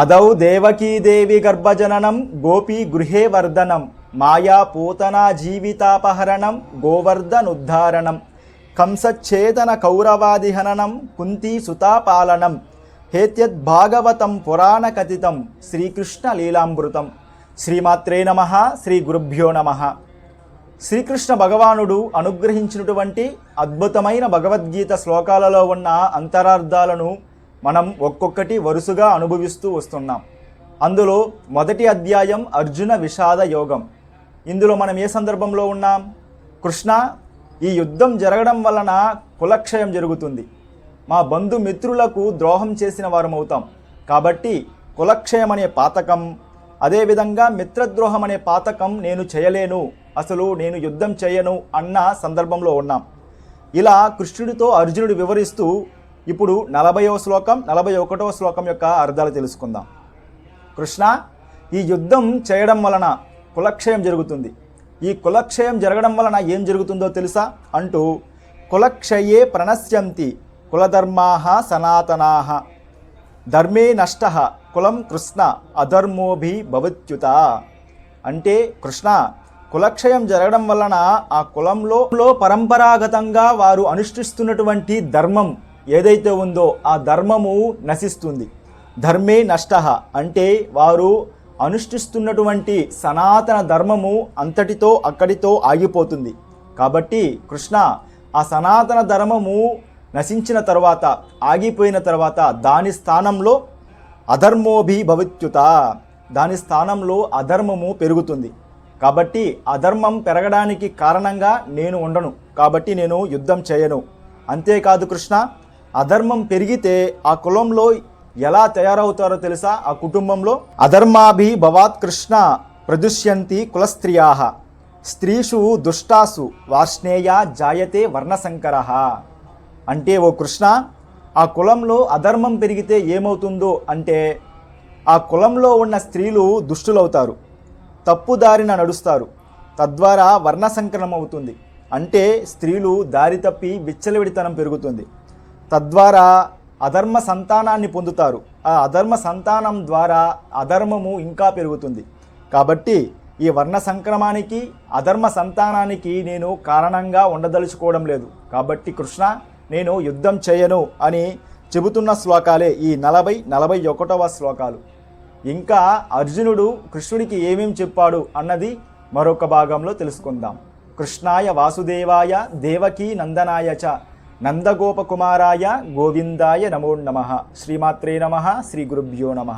అదౌ దేవకీదేవి గర్భజననం గోపీ గృహే వర్ధనం మాయా పూతనా జీవితాపహరణం గోవర్ధనుద్ధారణం కంసచ్ఛేదన కౌరవాదిహననం కుంతీ సుతాపాలనం హేత్యద్భాగవతం పురాణ కథితం శ్రీకృష్ణ లీలామృతం. శ్రీమాత్రే నమ శ్రీ గురుభ్యో నమ. శ్రీకృష్ణ భగవానుడు అనుగ్రహించినటువంటి అద్భుతమైన భగవద్గీత శ్లోకాలలో ఉన్న అంతరార్థాలను మనం ఒక్కొక్కటి వరుసగా అనుభవిస్తూ వస్తున్నాం. అందులో మొదటి అధ్యాయం అర్జున విషాద యోగం. ఇందులో మనం ఏ సందర్భంలో ఉన్నాం? కృష్ణ ఈ యుద్ధం జరగడం వలన కులక్షయం జరుగుతుంది. మా బంధుమిత్రులకు ద్రోహం చేసిన వారమవుతాం. కాబట్టి కులక్షయం అనే పాతకం అదేవిధంగా మిత్రద్రోహం అనే పాతకం నేను చేయలేను అసలు నేను యుద్ధం చేయను అన్న సందర్భంలో ఉన్నాం. ఇలా కృష్ణుడితో అర్జునుడు వివరిస్తూ ఇప్పుడు నలభైవ శ్లోకం నలభై ఒకటవ శ్లోకం యొక్క అర్థాలు తెలుసుకుందాం. కృష్ణ ఈ యుద్ధం చేయడం వలన కులక్షయం జరుగుతుంది. ఈ కులక్షయం జరగడం వలన ఏం జరుగుతుందో తెలుసా? అంటూ కులక్షయే ప్రణశ్యంతి కులధర్మాహ సనాతనాహ ధర్మే నష్ట కులం కృష్ణ అధర్మోభి భవత్యుత. అంటే కృష్ణ కులక్షయం జరగడం వలన ఆ కులంలో పరంపరాగతంగా వారు అనుష్ఠిస్తున్నటువంటి ధర్మం ఏదైతే ఉందో ఆ ధర్మము నశిస్తుంది. ధర్మే నష్ట అంటే వారు అనుష్ఠిస్తున్నటువంటి సనాతన ధర్మము అంతటితో అక్కడితో ఆగిపోతుంది. కాబట్టి కృష్ణ ఆ సనాతన ధర్మము నశించిన తర్వాత ఆగిపోయిన తర్వాత దాని స్థానంలో అధర్మోభిభవిత్యుత. దాని స్థానంలో అధర్మము పెరుగుతుంది. కాబట్టి అధర్మం పెరగడానికి కారణంగా నేను ఉండను. కాబట్టి నేను యుద్ధం చేయను. అంతేకాదు కృష్ణ అధర్మం పెరిగితే ఆ కులంలో ఎలా తయారవుతారో తెలుసా? ఆ కుటుంబంలో అధర్మాభి భవాత్ కృష్ణ ప్రదుష్యంతి కులస్త్రియా స్త్రీషు దుష్టాసు వార్ష్ణేయ జాయతే వర్ణశంకర అంటే ఓ కృష్ణ ఆ కులంలో అధర్మం పెరిగితే ఏమవుతుందో అంటే ఆ కులంలో ఉన్న స్త్రీలు దుష్టులవుతారు తప్పుదారిన నడుస్తారు తద్వారా వర్ణసంకరణం అవుతుంది అంటే స్త్రీలు దారి తప్పి విచ్చలవిడితనం పెరుగుతుంది. తద్వారా అధర్మ సంతానాన్ని పొందుతారు. ఆ అధర్మ సంతానం ద్వారా అధర్మము ఇంకా పెరుగుతుంది. కాబట్టి ఈ వర్ణ సంక్రమానికి అధర్మ సంతానానికి నేను కారణంగా ఉండదలుచుకోవడం లేదు. కాబట్టి కృష్ణ నేను యుద్ధం చేయను అని చెబుతున్న శ్లోకాలే ఈ నలభై నలభై ఒకటవ శ్లోకాలు. ఇంకా అర్జునుడు కృష్ణుడికి ఏమేం చెప్పాడు అన్నది మరొక భాగంలో తెలుసుకుందాం. కృష్ణాయ వాసుదేవాయ దేవకీ నందనాయ చ నందగోపకుమారాయ గోవిందాయ నమో నమ. శ్రీమాత్రే నమ. శ్రీ గురుభ్యో నమ.